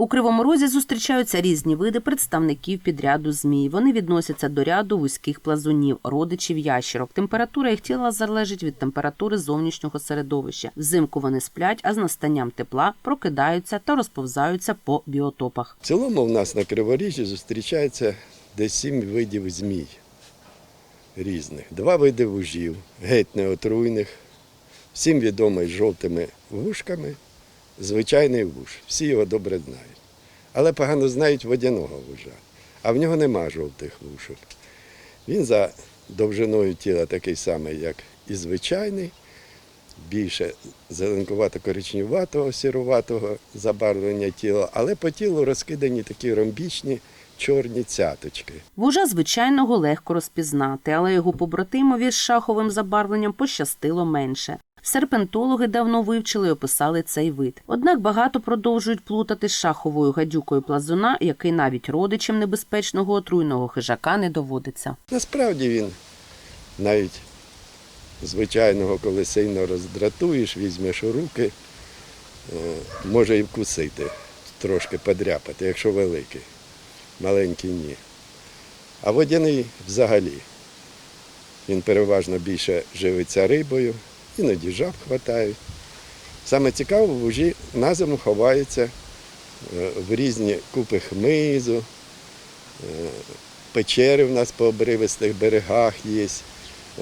У Кривому Розі зустрічаються різні види представників підряду змій. Вони відносяться до ряду вузьких плазунів, родичів ящерок. Температура їх тіла залежить від температури зовнішнього середовища. Взимку вони сплять, а з настанням тепла прокидаються та розповзаються по біотопах. В цілому в нас на Криворіжжі зустрічається десь сім видів змій різних. Два види вужів, геть неотруйних, всім відомий жовтими вушками, звичайний вуж. Всі його добре знають. Але погано знають водяного вужа, а в нього нема жовтих вушок. Він за довжиною тіла такий самий, як і звичайний, більше зеленкувато-коричневатого, сіруватого забарвлення тіла, але по тілу розкидані такі ромбічні чорні цяточки. Вужа звичайного легко розпізнати, але його побратимові з шаховим забарвленням пощастило менше. Серпентологи давно вивчили і описали цей вид. Однак багато продовжують плутати з шаховою гадюкою плазуна, який навіть родичем небезпечного отруйного хижака не доводиться. Насправді він навіть звичайного, коли сильно роздратуєш, візьмеш у руки, е, може і вкусити, трошки подряпати, якщо великий, маленький ні. А водяний взагалі. Він переважно більше живиться рибою, іноді жаб хватають. Саме цікаво, вужі на зиму ховаються е, в різні купи хмизу, е, печери в нас по обривистих берегах є,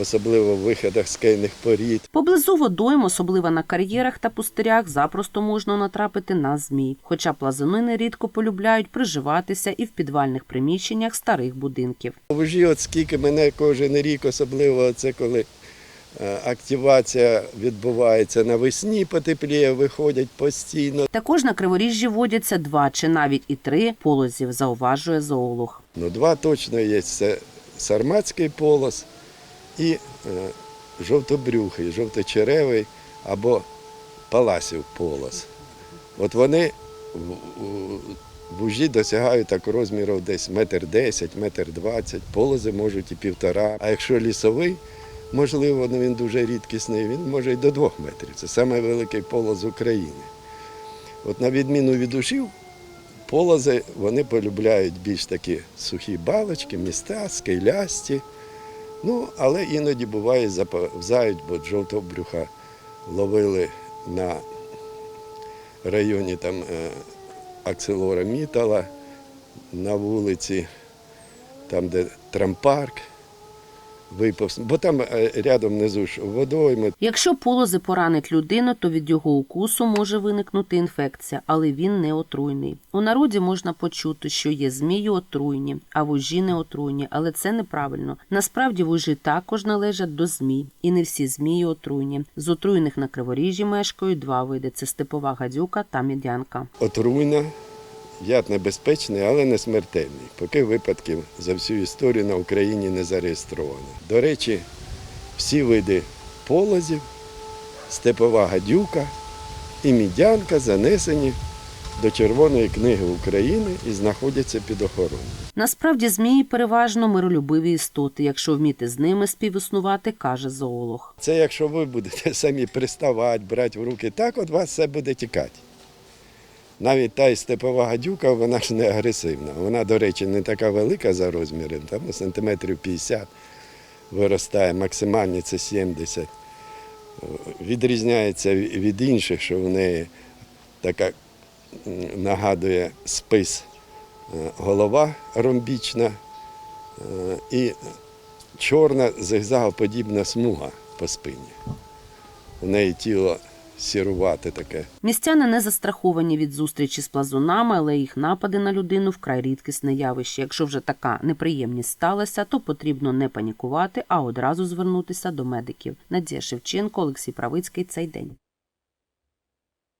особливо в виходах скельних порід. Поблизу водойм, особливо на кар'єрах та пустирях, запросто можна натрапити на змій. Хоча плазуни нерідко полюбляють приживатися і в підвальних приміщеннях старих будинків. Вужі, от скільки мене кожен рік, особливо це коли активація відбувається навесні, потепліє, виходять постійно. Також на криворіжжі водяться два чи навіть і три полозів, зауважує зоолог. Ну, два точно є. Це сарматський полос і е, жовтобрюхий, жовточеревий або паласів полос. От вони вужі досягають так розмірів десь метр десять, метр двадцять, полози можуть і півтора. А якщо лісовий, можливо, ну він дуже рідкісний, він може і до двох метрів. Це найвеликий полоз України. От на відміну від ушів, полози вони полюбляють більш такі сухі балочки, міста, скелясті. Ну, але іноді буває заповзають, бо жовтого брюха ловили на районі там е, Акселора Мітала на вулиці, там, де трампарк. Виповз, бо там е, рядом внизу ж водойми, Якщо полози поранить людину, то від його укусу може виникнути інфекція, але він не отруйний. У народі можна почути, що є змії отруйні, а вужі не отруйні, але це неправильно. Насправді вужі також належать до змій, і не всі змії отруйні. З отруйних на криворіжжі мешкають два види: це степова гадюка та мідянка. отруйна, яд небезпечний, але не смертельний. Поки випадків за всю історію на Україні не зареєстровано. До речі, всі види полозів, степова гадюка і мідянка занесені до Червоної книги України і знаходяться під охороною. Насправді змії переважно миролюбиві істоти, якщо вміти з ними співіснувати, каже зоолог. Це якщо ви будете самі приставати, брати в руки, так от вас все буде тікати. Навіть та степова гадюка, вона ж не агресивна. Вона, до речі, не така велика за розміром, там сантиметрів 50 виростає, максимальні це 70. Е, Відрізняється від інших, що в неї така нагадує спис е, голова ромбічна е, і чорна зигзагоподібна смуга по спині. У неї тіло сірувате таке. Містяни не застраховані від зустрічі з плазунами, але їх напади на людину вкрай рідкісне явище. Якщо вже така неприємність сталася, то потрібно не панікувати, а одразу звернутися до медиків. Надія Шевченко, Олексій Правицький. Цей день.